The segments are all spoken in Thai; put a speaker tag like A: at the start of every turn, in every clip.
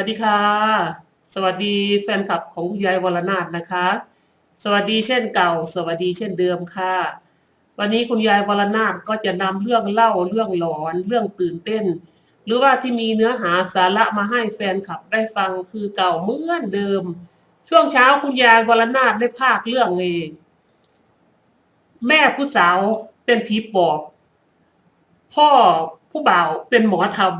A: วัสดีค่ะ สวัสดีแฟนคลับของคุณยายวรนาถนะคะ สวัสดีเช่นเก่า สวัสดีเช่นเดิมค่ะ วันนี้คุณยายวรนาถก็จะนำเรื่องเล่าเรื่องหลอน เรื่องตื่นเต้น หรือว่าที่มีเนื้อหาสาระมาให้แฟนคลับได้ฟังคือเก่าเหมือนเดิม ช่วงเช้าคุณยายวรนาถได้ภาคเรื่องเองแม่ผู้สาวเป็นผีปอบ พ่อผู้บ่าวเป็นหมอธรรม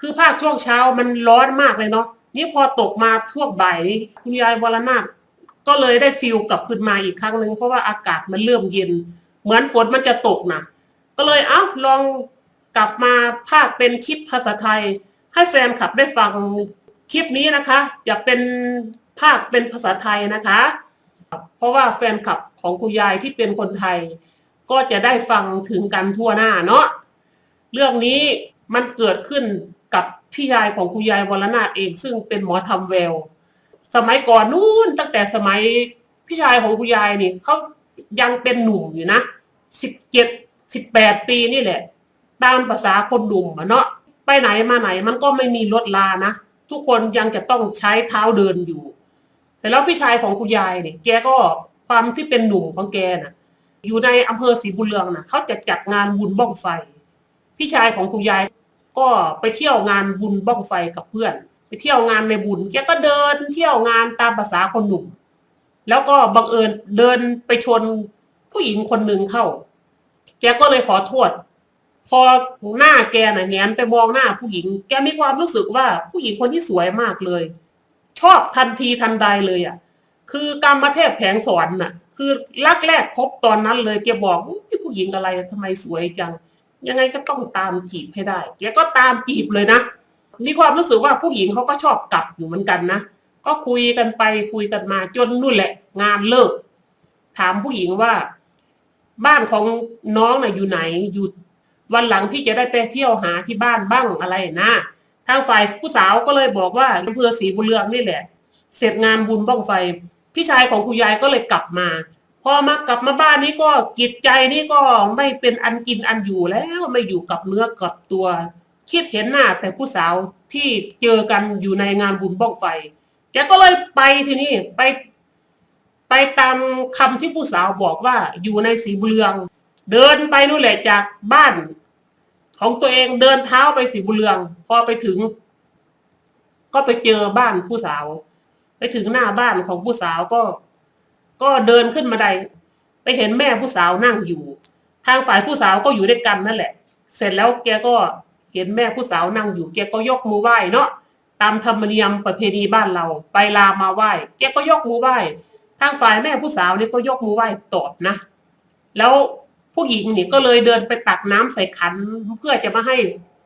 A: คือภาคช่วงเช้ามันร้อนมากเลยเนาะนี่พอตกมาช่วงบ่ายนี้คุณยายวรนาถก็เลยได้ฟิลกลับขึ้นมาอีกครั้งหนึ่งเพราะว่าอากาศมันเริ่มเย็น เหมือนฝนมันจะตกนะก็เลยเอ้าลองกลับมาภาคเป็นคลิปภาษาไทย ให้แฟนคลับได้ฟังคลิปนี้นะคะ จะเป็นภาคเป็นภาษาไทยนะคะ เพราะว่าแฟนคลับของคุณยายที่เป็นคนไทย ก็จะได้ฟังถึงกันทั่วหน้าเนาะเรื่องนี้มันเกิดขึ้น พี่ชายของคุณยายวรนาถเอง ซึ่งเป็นหมอทำแวว สมัยก่อนนู้นตั้งแต่สมัยพี่ชายของคุณยายนี่เขายังเป็นหนุ่มอยู่นะสิบเจ็ดสิบแปดปีนี่แหละ ตามภาษาคนหนุ่มอะเนาะไปไหนมาไหนมันก็ไม่มีรถลานะ ทุกคนยังจะต้องใช้เท้าเดินอยู่แต่แล้วพี่ชายของคุณยายเนี่ยแกก็ความที่เป็นหนุ่มของแกน่ะ อยู่ในอำเภอศรีบุญเรืองน่ะเขาจะจัดงานบุญบ้องไฟ พี่ชายของคุณยาย ก็ไปเที่ยวงานบุญบ้องไฟกับเพื่อน ไปเที่ยวงานในบุญแกก็เดินเที่ยวงานตามภาษาคนหนุ่ม แล้วก็บังเอิญเดินไปชนผู้หญิงคนหนึ่งเข้า แกก็เลยขอโทษ พอหน้าแกน่ะแงนไปมองหน้าผู้หญิง แกมีความรู้สึกว่าผู้หญิงคนที่สวยมากเลย ชอบทันทีทันใดเลยอะ คือกรรมเทพแผงสอนน่ะ คือรักแรกพบตอนนั้นเลยแกบอกอุ๊ยผู้หญิงอะไรทำไมสวยจัง ยังไงก็ต้องตามจีบให้ได้แกก็ตามจีบเลยนะมีความรู้สึกว่าผู้หญิงเขาก็ชอบกลับอยู่เหมือนกันนะก็คุยกันไปคุยกันมาจนนู่นแหละ งานเลิก ถามผู้หญิงว่า บ้านของน้องน่ะอยู่ไหนอยู่วันหลังพี่จะได้ไปเที่ยวหาที่บ้านบ้างอะไรนะทางฝ่ายผู้สาวก็เลยบอกว่าอำเภอศรีบุญเรืองนี่แหละ เสร็จงานบุญบ้องไฟ พี่ชายของคุณยายก็เลยกลับมา พอมากลับมาบ้านนี้ก็จิตใจนี่ก็ไม่เป็นอันกินอันอยู่แล้วไม่อยู่กับเนื้อกับตัว คิดเห็นหน้าแต่ผู้สาวที่เจอกันอยู่ในงานบุญบ้องไฟแกก็เลยไปทีนี้ไปไปตามคำที่ผู้สาวบอกว่าอยู่ในสีบุเรือง เดินไปนู่นแหละจากบ้าน ของตัวเองเดินเท้าไปสีบุเรือง พอไปถึง ก็ไปเจอบ้านผู้สาว ไปถึงหน้าบ้านของผู้สาวก็ ก็เดินขึ้นมาไดไปเห็นแม่ผู้สาวนั่งอยู่ ทางฝ่ายผู้สาวก็อยู่ด้วยกันนั่นแหละ เสร็จแล้วแกก็เห็นแม่ผู้สาวนั่งอยู่แกก็ยกมือไหว้เนาะตามธรรมเนียมประเพณีบ้านเรา ไปลามาไหว้แกก็ยกมือไหว้ทางฝ่ายแม่ผู้สาวนี่ก็ยกมือไหว้ตอบนะ แล้วผู้หญิงนี่ก็เลยเดินไปตักน้ำใส่ขันเพื่อจะมาให้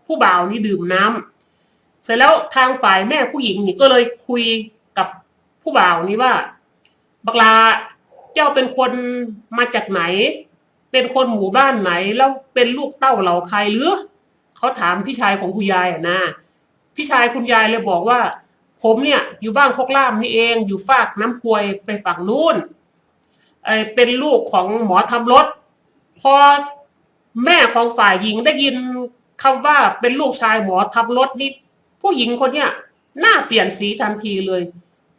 A: ผู้บ่าวนี่ดื่มน้ำเสร็จแล้วทางฝ่ายแม่ผู้หญิงนี่ก็เลยคุยกับผู้บ่าวนี่ว่า บักลาเจ้าเป็นคนมาจากไหน เป็นคนหมู่บ้านไหน แล้วเป็นลูกเต้าเหล่าใครหรือเขาถามพี่ชายของคุณยายอะนะพี่ชายคุณยายเลยบอกว่า ผมเนี่ย อยู่บ้านโคกล่ามนี่เอง อยู่ฝากน้ำพวยไปฝั่งนู้นเอ่อเป็นลูกของหมอทำรถ พอแม่ของฝ่ายหญิงได้ยินคำว่าเป็นลูกชายหมอทำรถนี่ผู้หญิงคนเนี้ยหน้าเปลี่ยนสีทันทีเลย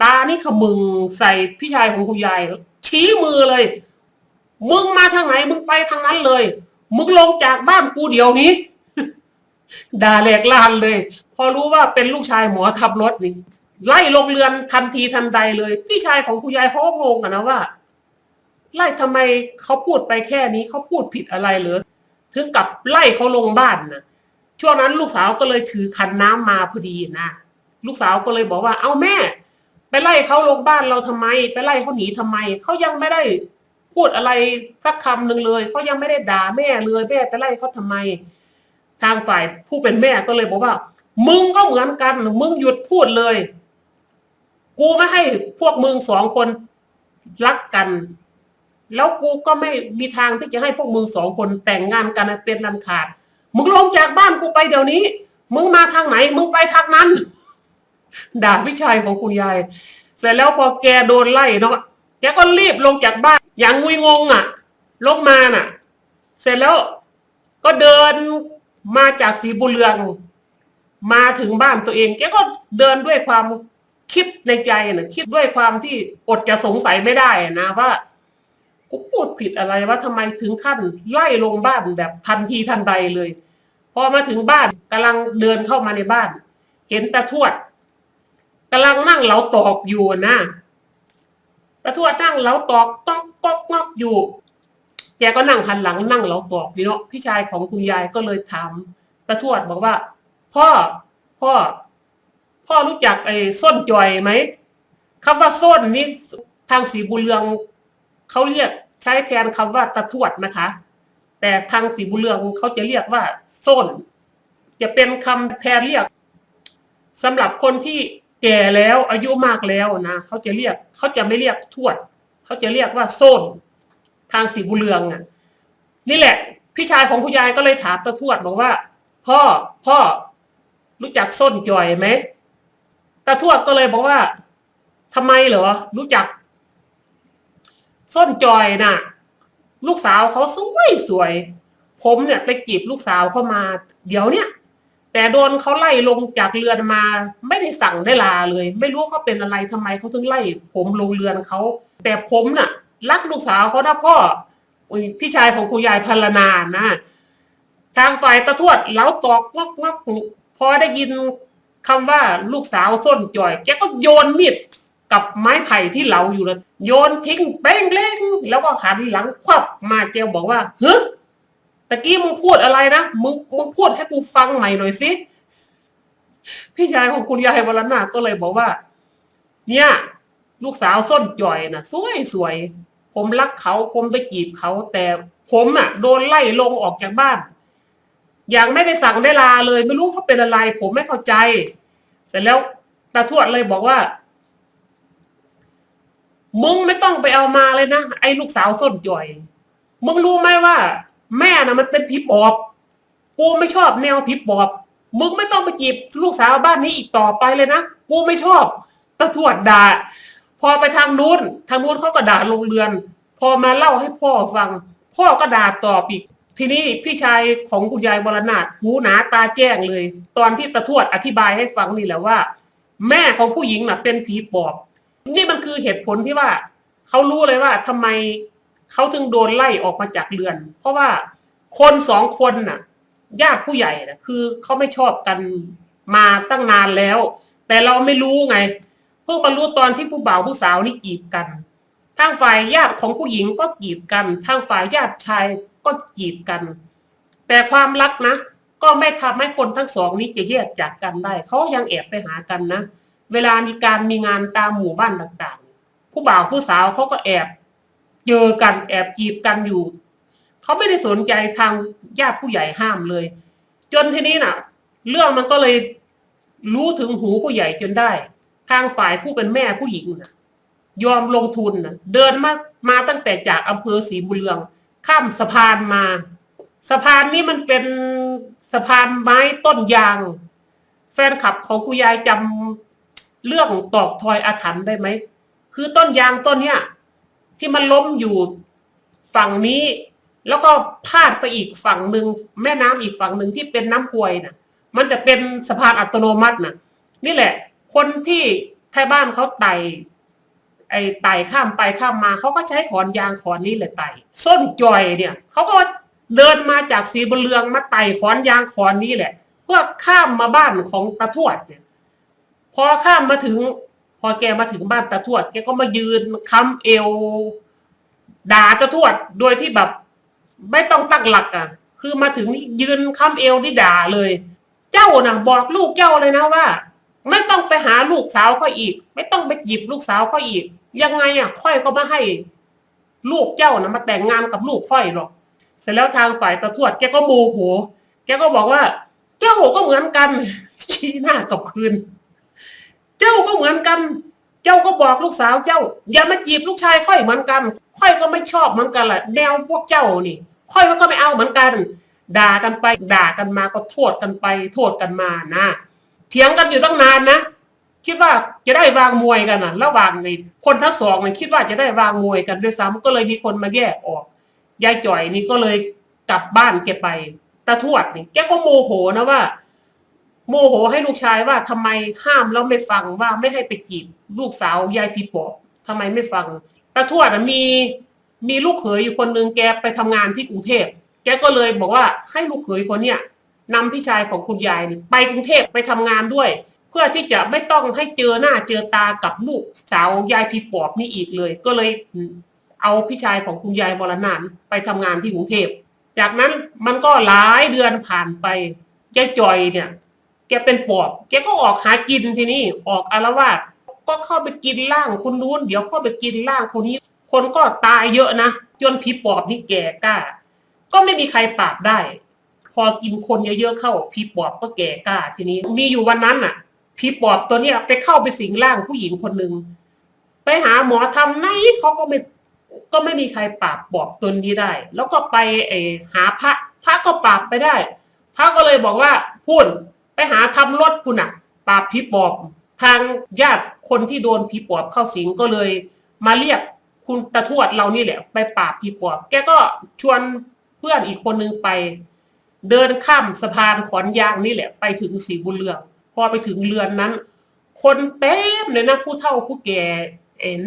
A: ตานี่ขมึงใส่พี่ชายของคุณยาย ชี้มือเลย มึงมาทางไหน มึงไปทางนั้นเลย มึงลงจากบ้านกูเดี๋ยวนี้ ด่าแหลกลานเลย พอรู้ว่าเป็นลูกชายหมอขับรถนี่ไล่ลงเรือนทันทีทันใดเลย พี่ชายของคุณยายเขาก็งงอะนะว่า ไล่ทำไมเขาพูดไปแค่นี้เขาพูดผิดอะไรเหรือถึงกับไล่เขาลงบ้านนะช่วงนั้นลูกสาวก็เลยถือคันน้ำมาพอดีนะลูกสาวก็เลยบอกว่า เอาแม่ ไปไล่เขาลงบ้านเราทำไม ไปไล่เขาหนีทำไม เขายังไม่ได้พูดอะไรสักคำหนึ่งเลยเขายังไม่ได้ด่าแม่เลยแม่ไปไล่เขาทำไม ทางฝ่ายผู้เป็นแม่ก็เลยบอกว่า มึงก็เหมือนกัน มึงหยุดพูดเลย กูไม่ให้พวกมึงสองคนรักกัน แล้วกูก็ไม่มีทางที่จะให้พวกมึงสองคนแต่งงานกันเป็นนันขาด มึงลงจากบ้านกูไปเดี๋ยวนี้ มึงมาทางไหน มึงไปทางนั้น ด่าพี่ชายของคุณยาย เสร็จแล้วพอแกโดนไล่เนาะแกก็รีบลงจากบ้าน อย่างงุยงงอะ ลงมาน่ะ เสร็จแล้วก็เดินมาจากสีบุเรืองมาถึงบ้านตัวเอง แกก็เดินด้วยความคิดในใจนะคิดด้วยความที่อดจะสงสัยไม่ได้นะว่ากูพูดผิดอะไรว่าทำไมถึงขั้นไล่ลงบ้านแบบทันทีทันใดเลย พอมาถึงบ้านกำลังเดินเข้ามาในบ้าน เห็นตาทวด กำลังนั่งเหลาตอกอยู่นะตาทวดนั่งเหลาตอกต้องก๊อกงอกอยู่แกก็นั่งหันหลังนั่งเหลาตอกอยู่เนาะพี่ชายของคุณยายก็เลยถามตาทวดบอกว่า พ่อพ่อ พ่อรู้จักไอ้ส้นจอยไหมคำว่าส้นนี่ทางสีบุญเรืองเขาเรียกใช้แทนคำว่าตะทวดนะคะ แต่ทางสีบุญเรืองเขาจะเรียกว่าส้น จะเป็นคำแทนเรียกสำหรับคนที่ แก่แล้วอายุมากแล้วนะเขาจะเรียกเขาจะไม่เรียกทวดเขาจะเรียกว่าส้นทางสีบุเรืองอะ นี่แหละ พี่ชายของคุณยายก็เลยถามตาทวดบอกว่า พ่อพ่อรู้จักส้นจอยไหมตาทวดก็เลยบอกว่าทำไมเหรอ รู้จัก ส้นจอยน่ะ ลูกสาวเขาสวยสวย ผมเนี่ยไปจีบลูกสาวเข้ามา เดี๋ยวเนี่ย แต่โดนเขาไล่ลงจากเรือนมา ไม่ได้สั่งได้ลาเลย ไม่รู้เขาเป็นอะไรทำไมเขาถึงไล่ ผมลงเรือนเขาแต่ผมน่ะ รักลูกสาวเขานะพ่อพี่ชายของคุณยายพัลนานะทางฝ่ายตะทวดเล้าตอกงอกงอกพอได้ยินคำว่าลูกสาวส้นจ่อย แกก็โยนมีดกับไม้ไผ่ที่เหลาอยู่เลยโยนทิ้งแป้งเล้งแล้วก็หันหลังควับมาแกบอกว่าเฮ้ยะกี้มึงพูดอะไรนะ มึงมึงพูดให้กูฟังใหม่หน่อยสิ พี่ชายของคุณยายวรนาถก็เลยบอกว่า เนี่ย ลูกสาวส้นจ่อยนะสวยสวย ผมรักเขาผมไปจีบเขา แต่ผมอะ โดนไล่ลงออกจากบ้าน อย่างไม่ได้สั่งได้ลาเลย ไม่รู้เขาเป็นอะไร ผมไม่เข้าใจ เสร็จแล้วตาทวดเลยบอกว่ามึงไม่ต้องไปเอามาเลยนะไอ้ลูกสาวส้นจ่อย มึงรู้ไหมว่า แม่น่ะมันเป็นผีปอบกูไม่ชอบแนวผีปอบมึงไม่ต้องไปจีบลูกสาวบ้านนี้อีกต่อไปเลยนะกูไม่ชอบตาทวดด่า พอไปทางนู้นทางนู้นเขาก็ด่าลงเรือน พอมาเล่าให้พ่อฟัง พ่อก็ด่าตอบอีกทีนี้พี่ชายของคุณยายวรนาถหูหนาตาแจ้งเลย ตอนที่ตะทวดอธิบายให้ฟังนี่แหละว่า แม่ของผู้หญิงน่ะ เป็นผีปอบ นี่มันคือเหตุผลที่ว่า เขารู้เลยว่าทำไม เขาถึงโดนไล่ออกมาจากเรือน เพราะว่าคนสองคนน่ะญาติผู้ใหญ่น่ะคือเขาไม่ชอบกันมาตั้งนานแล้ว แต่เราไม่รู้ไงเพิ่งมารู้ตอนที่ผู้บ่าวผู้สาวนี่จีบกันทางฝ่ายญาติของผู้หญิงก็จีบกันทางฝ่ายญาติชายก็จีบกัน แต่ความรักนะ ก็ไม่ทำให้คนทั้งสองนี้จะแยกจากกันได้เขายังแอบไปหากันนะ เวลามีการมีงานตามหมู่บ้านต่างๆ ผู้บ่าวผู้สาวเขาก็แอบ เจอกันแอบจีบกันอยู่ เขาไม่ได้สนใจทางญาติผู้ใหญ่ห้ามเลย จนทีนี้น่ะ เรื่องมันก็เลยรู้ถึงหูผู้ใหญ่จนได้ ทางฝ่ายผู้เป็นแม่ผู้หญิงน่ะยอมลงทุนนะเดินมามาตั้งแต่จากอำเภอศรีบุญเรือง ข้ามสะพานมา สะพานนี้มันเป็นสะพานไม้ต้นยาง แฟนคลับของคุณยายจำเรื่องตอกทอยอาถรรพ์ได้ไหม คือต้นยางต้นเนี้ย ที่มันล้มอยู่ฝั่งนี้ แล้วก็พาดไปอีกฝั่งหนึ่งแม่น้ำอีกฝั่งหนึ่งที่เป็นน้ำห้วยน่ะ มันจะเป็นสะพานอัตโนมัติน่ะ นี่แหละ คนที่ไทยบ้านเขาไต่ไอ้ไต่ข้ามไปข้ามมาเขาก็ใช้ขอนยางขอนนี้เลยไต่ส้นจอยเนี่ยเขาก็เดินมาจากสีบุญเรืองมาไต่ขอนยางขอนนี้แหละ เพื่อข้ามมาบ้านของตาทวดเนี่ย พอข้ามมาถึง อแกมาถึงบ้านตาทวด แกก็มายืนค้ำเอวด่าตาทวด โดยที่แบบ ไม่ต้องตั้งหลักอะ คือมาถึงนี่ยืนค้ำเอวนี่ด่าเลย เจ้าน่ะบอกลูกเจ้าเลยนะว่า ไม่ต้องไปหาลูกสาวเขาอีก ไม่ต้องไปหยิบลูกสาวเขาอีก ยังไงอะ ค่อยก็มาให้ ลูกเจ้านะมาแต่งงานกับลูกค่อยหรอก เสร็จแล้วทางฝ่ายตะทวด แกก็โมโห แกก็บอกว่า เจ้าก็เหมือนกันชี้หน้ากับคืน จ้าก็เหมือนกัน เจ้าก็บอกลูกสาวเจ้า อย่ามาจีบลูกชายค่อยเหมือนกัน ค่อยก็ไม่ชอบเหมือนกันแหละแนวพวกเจ้านี่ค่อยก็ไม่เอาเหมือนกัน ด่ากันไป ด่ากันมาก็โทษกันไป โทษกันมานะเถียงกันอยู่ตั้งนานนะคิดว่าจะได้วางมวยกันนะระหว่างในคนทั้งสองเนี่ยคิดว่าจะได้วางมวยกันด้วยซ้ำก็เลยมีคนมาแยกออกยายจ่อยนี่ก็เลยกลับบ้านแกไปตาทวดนี่แกก็โมโหนะว่า โมโหให้ลูกชายว่าทำไมห้ามแล้วไม่ฟังว่าไม่ให้ไปจีบลูกสาวยายปีปอบทำไมไม่ฟังตาทวดมีมีลูกเขยอยู่คนหนึ่งแกไปทำงานที่กรุงเทพแกก็เลยบอกว่าให้ลูกเขยคนเนี้ยนำพี่ชายของคุณยายไปกรุงเทพไปทำงานด้วย เพื่อที่จะไม่ต้องให้เจอหน้าเจอตากับลูกสาวยายพีปอบนี่อีกเลย ก็เลยเอาพี่ชายของคุณยายวรนานไปทำงานที่กรุงเทพจากนั้นมันก็หลายเดือนผ่านไปยายจอยเนี่ย แกเป็นปอบแกก็ออกหากินทีนี้ออกอารวาสก็เข้าไปกินร่างคนนู้นเดี๋ยวเข้าไปกินร่างคนนี้ คนก็ตายเยอะนะจนผีปอบนี่แก่กล้า ก็ไม่มีใครปราบได้ พอกินคนเยอะๆเข้าผีปอบก็แก่กล้า ทีนี้มีอยู่วันนั้นน่ะผีปอบตัวเนี้ยไปเข้าไปสิงร่างผู้หญิงคนหนึ่งไปหาหมอทำไหนเขาก็ไม่ก็ไม่มีใครปราบปอบตัวนี้ได้ แล้วก็ไปไอหาพระพระก็ปราบไปได้ พระก็เลยบอกว่าพูด ไปหาทำรถคุณน่ะปราบผีปอบ ทางญาติคนที่โดนผีปอบเข้าสิงก็เลยมาเรียกคุณตาทวดเรานี่แหละ ไปปราบผีปอบ แกก็ชวนเพื่อนอีกคนนึงไป เดินข้ามสะพานขอนยางนี่แหละ ไปถึงสีบุญเรือง พอไปถึงเรือนนั้น คนเต็มเลยนะผู้เฒ่าผู้แก่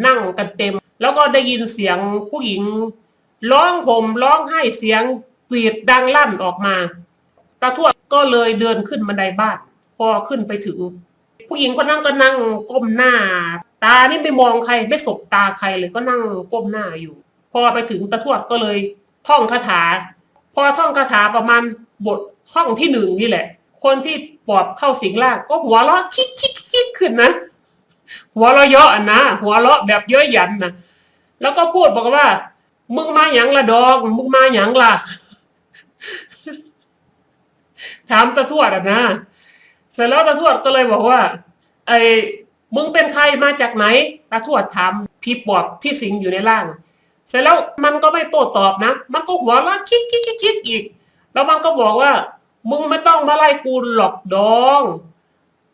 A: นั่งกันเต็ม แล้วก็ได้ยินเสียงผู้หญิง ร้องห่มร้องไห้เสียงกรีดดังลั่นออกมาตาทวด ก็เลยเดินขึ้นบันไดบ้าน พอขึ้นไปถึง ผู้หญิงก็นั่งก็นั่งก้มหน้า ตานี่ไม่มองใครไม่สบตาใครเลยก็นั่งก้มหน้าอยู่ พอไปถึงตาทวดก็เลยท่องคาถา พอท่องคาถาประมาณบทท่องที่หนึ่งนี่แหละ คนที่ปอบเข้าสิงร่างก็หัวเราะคิกคิกคิกขึ้นนะหัวเราะเยอะนะหัวเราะแบบเย้ยหยันนะแล้วก็พูดบอกว่า มึงมาหยังละดองมึงมาหยังล่ะ ถามตาทวดอะนะเสร็จแล้วตาทวดก็เลยบอกว่า ไอ้มึงเป็นใครมาจากไหนตาทวดถามพี่ปอบที่สิงอยู่ในร่าง เสร็จแล้วมันก็ไม่โต้ตอบนะ มันก็หัวเราะคิกคิกคิกคิกอีก แล้วมันก็บอกว่า มึงไม่ต้องมาไล่กูหรอกดอง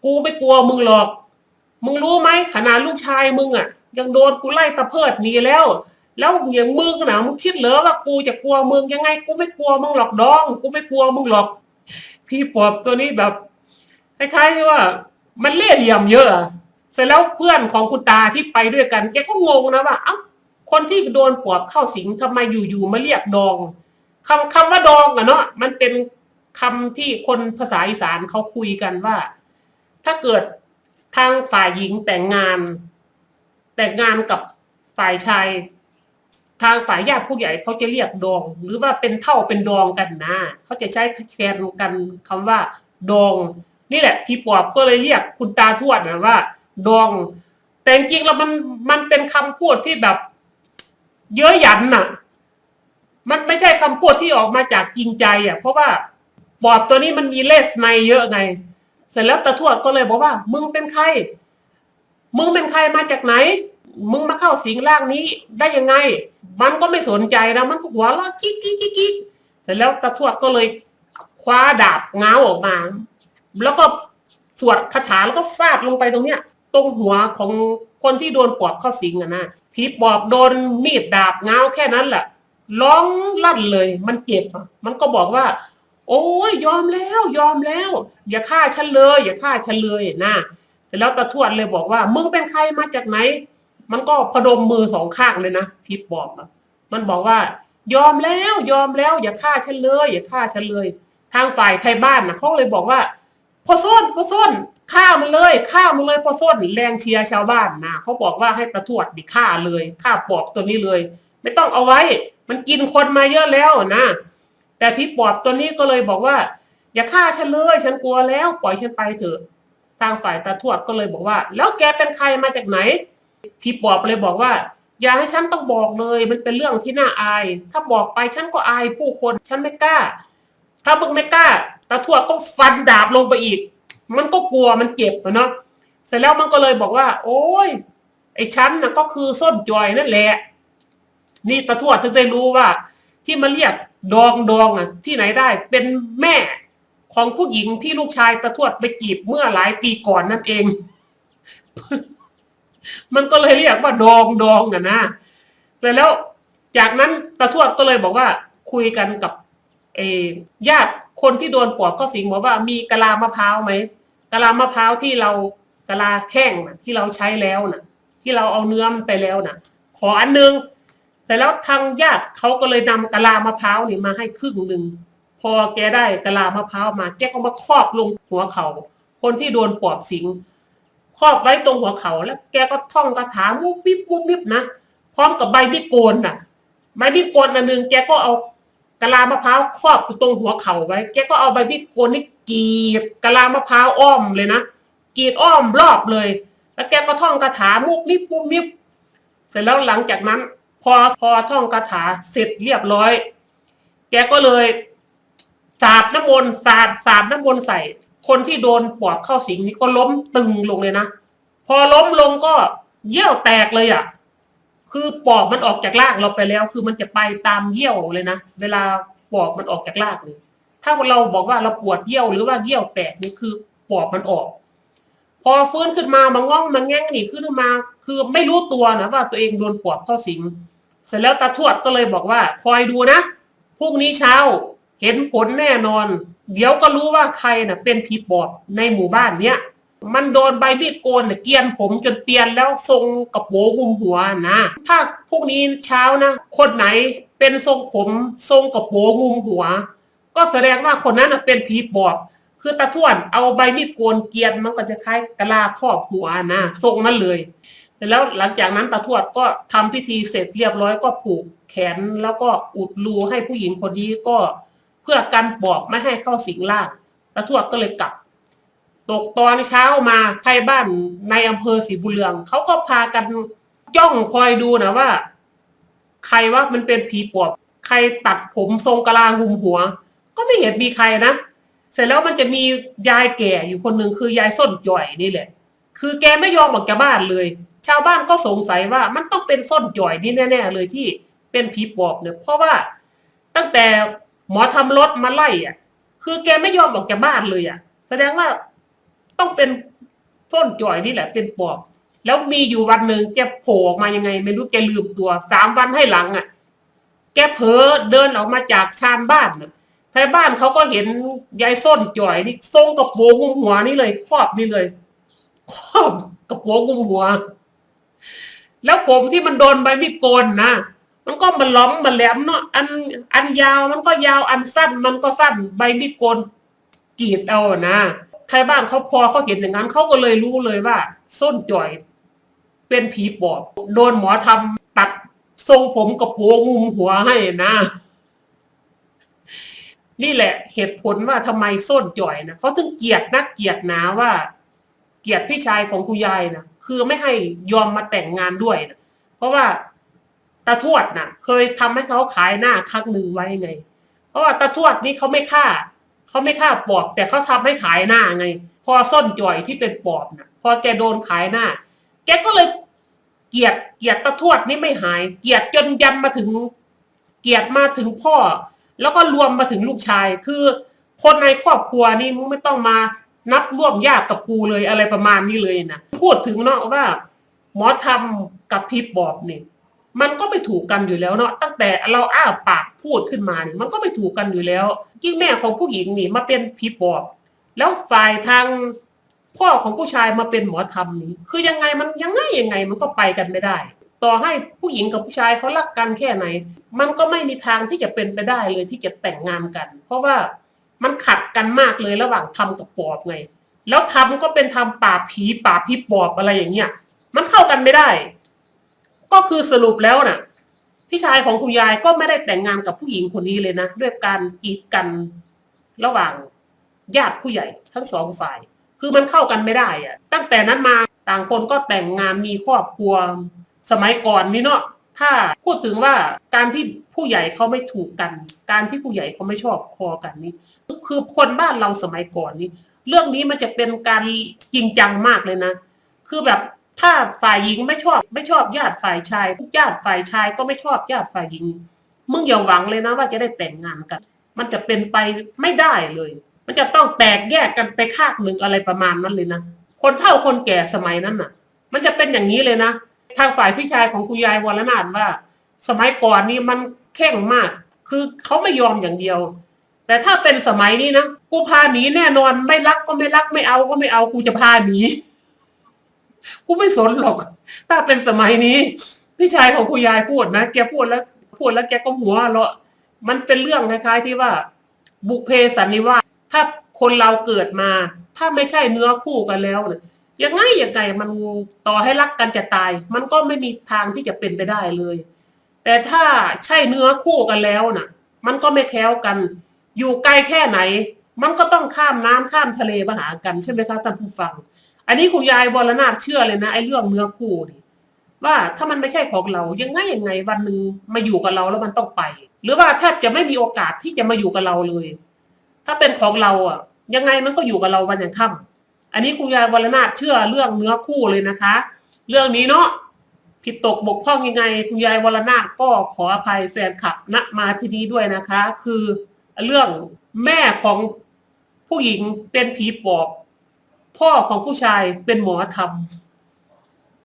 A: กูไม่กลัวมึงหรอก มึงรู้ไหมขนาดลูกชายมึงอะ ยังโดนกูไล่ตะเพิดหนีแล้ว แล้วอย่างมึงนะมึงคิดเหรอว่ากูจะกลัวมึงยังไง กูไม่กลัวมึงหรอกดอง กูไม่กลัวมึงหรอก พี่ปอบตัวนี้แบบคล้ายๆที่ว่า มันเล่ห์เหลี่ยมเยอะอะเสร็จแล้วเพื่อนของคุณตาที่ไปด้วยกันแกก็งงนะว่าเอ้าคนที่โดนปอบเข้าสิงทำไมอยู่ๆมาเรียกดองคำคำว่าดองอะเนาะมันเป็นคำที่คนภาษาอีสานเขาคุยกันว่า ถ้าเกิดทางฝ่ายหญิงแต่งงาน แต่งงานกับฝ่ายชาย ทางฝ่ายญาติผู้ใหญ่เขาจะเรียกดอง หรือว่าเป็นเท่าเป็นดองกันนะเขาจะใช้แทนกันคำว่า ดอง นี่แหละพี่ปอบก็เลยเรียกคุณตาทวดนะว่า ดอง แต่จริงแล้วมันมันเป็นคำพูดที่แบบ เย้ยหยันน่ะ มันไม่ใช่คำพูดที่ออกมาจากจริงใจอะ เพราะว่าปอบตัวนี้มันมีเลสในเยอะไง เสร็จแล้วตาทวดก็เลยบอกว่า มึงเป็นใคร มึงเป็นใครมาจากไหน มึงมาเข้าสิงร่างนี้ได้ยังไง มันก็ไม่สนใจนะมันก็หัวเราะกิ๊กกิ๊กกิ๊กเสร็จแล้วตาทวดก็เลยคว้าดาบง้าวออกมา แล้วก็สวดคาถาแล้วก็ฟาดลงไปตรงเนี้ย ตรงหัวของคนที่โดนปอบเข้าสิงอะนะผีปอบโดนมีดดาบง้าวแค่นั้นแหละร้องลั่นเลย มันเจ็บมันก็บอกว่า โอ้ยยอมแล้วยอมแล้ว อย่าฆ่าฉันเลย อย่าฆ่าฉันเลยนะเสร็จแล้วตาทวดเลยบอกว่า มึงเป็นใครมาจากไหน มันก็พนมมือสองข้างเลยนะผีปอบอะมันบอกว่า ยอมแล้วยอมแล้ว อย่าฆ่าฉันเลย อย่าฆ่าฉันเลย ทางฝ่ายไทยบ้านนะเขาเลยบอกว่าพอส้นพอส้นฆ่ามันเลยฆ่ามันเลยพอส้นแรงเชียร์ชาวบ้านนะเขาบอกว่าให้ตาทวดดิฆ่าเลยฆ่าปอบตัวนี้เลย ไม่ต้องเอาไว้ มันกินคนมาเยอะแล้วนะ แต่พี่ปอบตัวนี้ก็เลยบอกว่า อย่าฆ่าฉันเลย ฉันกลัวแล้ว ปล่อยฉันไปเถอะ ทางฝ่ายตาทวดก็เลยบอกว่า แล้วแกเป็นใครมาจากไหน พี่ปอบเลยบอกว่า อย่าให้ฉันต้องบอกเลย มันเป็นเรื่องที่น่าอาย ถ้าบอกไปฉันก็อายผู้คนฉันไม่กล้า ถ้ามึงไม่กล้าตาทวดก็ฟันดาบลงไปอีก มันก็กลัวมันเจ็บอะเนาะเสร็จแล้วมันก็เลยบอกว่า โอ้ยไอ้ฉันน่ะก็คือส้นจอยนั่นแหละ นี่ตาทวดถึงได้รู้ว่า ที่มาเรียกดองดองอะ ที่ไหนได้เป็นแม่ของผู้หญิงที่ลูกชายตาทวดไปจีบเมื่อหลายปีก่อนนั่นเอง มันก็เลยเรียกว่าดองดองอะนะเสร็จแล้วจากนั้นตาทวดก็เลยบอกว่าคุยกันกับเอญาติคนที่โดนปอบเข้าสิงบอกว่ามีกะลามะพร้าวไหมกะลามะพร้าวที่เรากะลาแห้งนะที่เราใช้แล้วน่ะที่เราเอาเนื้อมันไปแล้วน่ะขออันนึงแต่แล้วทางญาติเขาก็เลยนำกะลามะพร้าวนี่มาให้ครึ่งหนึ่งพอแกได้กะลามะพร้าวมาแกก็มาครอบลงหัวเขา คนที่โดนปอบสิง ครอบไว้ตรงหัวเขาแล้ว แกก็ท่องคาถามุบมิบมุบมิบนะพร้อมกับใบมิโกนน่ะใบมิโกนอันหนึ่งแกก็เอากะลามะพร้าวครอบอยู่ตรงหัวเข่าไว้ แกก็เอาใบมิโกนนี่กรีดกะลามะพร้าวอ้อมเลยนะกรีดอ้อมรอบเลย แล้วแกก็ท่องคาถามุบมิบมุบมิบเสร็จแล้วหลังจากนั้น พอพอท่องคาถาเสร็จเรียบร้อย แกก็เลยสาดน้ำมนต์สาดสาดน้ำมนต์ใส่ คนที่โดนปอบเข้าสิงนี่ก็ล้มตึงลงเลยนะ พอล้มลงก็เยี่ยวแตกเลยอะ คือปอบมันออกจากร่างเราไปแล้ว คือมันจะไปตามเยี่ยวเลยนะ เวลาปอบมันออกจากร่างเลย ถ้าเราบอกว่าเราปวดเยี่ยวหรือว่าเยี่ยวแตกนี่คือปอบมันออก พอฟื้นขึ้นมามาง่องมันแง่งนี่ขึ้นมา คือไม่รู้ตัวนะว่าตัวเองโดนปอบเข้าสิง เสร็จแล้วตาทวดก็เลยบอกว่าคอยดูนะพรุ่งนี้เช้า เห็นผลแน่นอน เดี๋ยวก็รู้ว่าใครน่ะ เป็นผีปอบในหมู่บ้านเนี้ยมันโดนใบมีดโกนเนี่ยเกียนผมจนเตียนแล้วทรงกระโปงกุมหัวนะ ถ้าพรุ่งนี้เช้านะ คนไหนเป็นทรงผมทรงกระโปงกุมหัว ก็แสดงว่าคนนั้นน่ะเป็นผีปอบ คือตาทวดเอาใบมีดโกนเกียนมันก็จะคล้ายกะลาครอบหัวนะทรงนั้นเลยแล้วหลังจากนั้นตาทวดก็ทำพิธีเสร็จเรียบร้อยก็ผูกแขนแล้วก็อุดรูให้ผู้หญิงคนนี้ก็ เพื่อกันปอบไม่ให้เข้าสิงร่างตาทวดก็เลยกลับ ตกตอนเช้ามาใครบ้านในอำเภอศรีบุเรืองเขาก็พากันจ้องคอยดูนะว่า ใครว่ามันเป็นผีปอบ ใครตัดผมทรงกะลาหุมหัว ก็ไม่เห็นมีใครนะเสร็จแล้วมันจะมียายแก่อยู่คนหนึ่งคือยายส้นจ่อยนี่แหละ คือแกไม่ยอมออกจากบ้านเลย ชาวบ้านก็สงสัยว่ามันต้องเป็นส้นจ่อยนี่แน่ ๆ เลยที่เป็นผีปอบเนี่ยเพราะว่าตั้งแต่ หมอทำรถมาไล่อะ คือแกไม่ยอมออกจากบ้านเลยอะ แสดงว่าต้องเป็นส้นจ่อยนี่แหละ เป็นปอบ แล้วมีอยู่วันหนึ่งแกโผล่ออกมายังไง ไม่รู้แกลืมตัวสามวันให้หลังอะ แกเผลอเดินออกมาจากชานบ้านน่ะไทยบ้านเขาก็เห็นยายส้นจ่อยนี่ทรงกระโปรงหุ้มหัวนี่เลยครอบนี่เลยครอบกระโปรงหุ้มหัว แล้วผมที่มันโดนใบมีดโกนนะ มันก็มันล้อมมันแหลมเนาะอันอันยาวมันก็ยาวอันสั้นมันก็สั้นใบมีดโกนกรีดเอานะไทยบ้านเขาพอเขาเห็นอย่างนั้นเขาก็เลยรู้เลยว่า ส้นจ่อย เป็นผีปอบโดนหมอทำตัดทรงผมกระโปรงงุมหัวให้นะ นี่แหละ เหตุผลว่าทำไมส้นจ่อยนะเขาถึงเกลียดนักเกลียดหนาว่า เกลียดพี่ชายของคุณยายนะคือไม่ให้ยอมมาแต่งงานด้วยนะเพราะว่า ตาทวดน่ะ เคยทำให้เขาขายหน้าครั้งหนึ่งไว้ไง เพราะว่าตาทวดนี่เขาไม่ฆ่าเขาไม่ฆ่าปอบ แต่เขาทำให้ขายหน้าไง พอส้นจ่อยที่เป็นปอบน่ะ พอแกโดนขายหน้า แกก็เลยเกลียดเกลียดตาทวดนี่ไม่หาย เกลียดจนยันมาถึง เกลียดมาถึงพ่อ แล้วก็รวมมาถึงลูกชาย คือ คนในครอบครัวนี่มึงไม่ต้องมานับร่วมญาติกับกูเลยอะไรประมาณนี้เลยนะพูดถึงเนาะว่า หมอทำกับพีปอบนี่ มันก็ไม่ถูกกันอยู่แล้วเนาะตั้งแต่เราอ้าปากพูดขึ้นมานี่มันก็ไม่ถูกกันอยู่แล้วยิ่งแม่ของผู้หญิงนี่มาเป็นพีปอบแล้วฝ่ายทางพ่อของผู้ชายมาเป็นหมอธรรมนี่คือยังไงมันยังไงยังไงมันก็ไปกันไม่ได้ ต่อให้ผู้หญิงกับผู้ชายเขารักกันแค่ไหน มันก็ไม่มีทางที่จะเป็นไปได้เลยที่จะแต่งงานกัน เพราะว่ามันขัดกันมากเลยระหว่างธรรมกับปอบไง แล้วธรรมก็เป็นธรรมป่าผีป่าผีปอบอะไรอย่างเงี้ยมันเข้ากันไม่ได้ ก็คือสรุปแล้วน่ะ พี่ชายของคุณยายก็ไม่ได้แต่งงานกับผู้หญิงคนนี้เลยนะด้วยการกีดกันระหว่างญาติผู้ใหญ่ทั้งสองฝ่าย คือมันเข้ากันไม่ได้อะตั้งแต่นั้นมาต่างคนก็แต่งงานมีครอบครัวสมัยก่อนนี่เนาะถ้าพูดถึงว่าการที่ผู้ใหญ่เขาไม่ถูกกัน การที่ผู้ใหญ่เขาไม่ชอบคอกันนี่คือคนบ้านเราสมัยก่อนนี่เรื่องนี้มันจะเป็นการจริงจังมากเลยนะ คือแบบ ถ้าฝ่ายหญิงไม่ชอบ ไม่ชอบญาติฝ่ายชายทุกญาติฝ่ายชายก็ไม่ชอบญาติฝ่ายหญิง มึงอย่าหวังเลยนะว่าจะได้แต่งงานกัน มันจะเป็นไปไม่ได้เลย มันจะต้องแตกแยกกันไปข้างหนึ่งอะไรประมาณนั้นเลยนะคนเฒ่าคนแก่สมัยนั้นน่ะ มันจะเป็นอย่างนี้เลยนะทางฝ่ายพี่ชายของคุณยายวรนาถว่า สมัยก่อนนี่มันแข่งมาก คือเขาไม่ยอมอย่างเดียว แต่ถ้าเป็นสมัยนี้นะกูพาหนีแน่นอนไม่รักก็ไม่รักไม่เอาก็ไม่เอากูจะพาหนี กูไม่สนหรอก ถ้าเป็นสมัยนี้ พี่ชายของคุณยายพูดนะแกพูดแล้ว พูดแล้วแกก็หัวเราะมันเป็นเรื่องคล้ายๆที่ว่า บุพเพสันนิวาสถ้าคนเราเกิดมา ถ้าไม่ใช่เนื้อคู่กันแล้วเนี่ยยังไงยังไงมันต่อให้รักกันจะตาย มันก็ไม่มีทางที่จะเป็นไปได้เลย แต่ถ้าใช่เนื้อคู่กันแล้วน่ะ มันก็ไม่แคล้วกัน อยู่ไกลแค่ไหน มันก็ต้องข้ามน้ำข้ามทะเลมาหากันใช่ไหมคะท่านผู้ฟัง อันนี้คุณยายวรนาถเชื่อเลยนะไอ้เรื่องเนื้อคู่นี่ว่าถ้ามันไม่ใช่ของเรายังไงยังไงวันหนึ่งมาอยู่กับเราแล้วมันต้องไป หรือว่าแทบจะไม่มีโอกาสที่จะมาอยู่กับเราเลย ถ้าเป็นของเราอะ ยังไงมันก็อยู่กับเราวันอย่างค่ำอันนี้คุณยายวรนาถเชื่อเรื่องเนื้อคู่เลยนะคะ เรื่องนี้เนาะผิดตกบกพร่องยังไง คุณยายวรนาถก็ขออภัยแฟนคลับณมาที่นี้ด้วยนะคะ คือเรื่องแม่ของผู้หญิงเป็นผีปอบ พ่อของผู้ชายเป็นหมอธรรม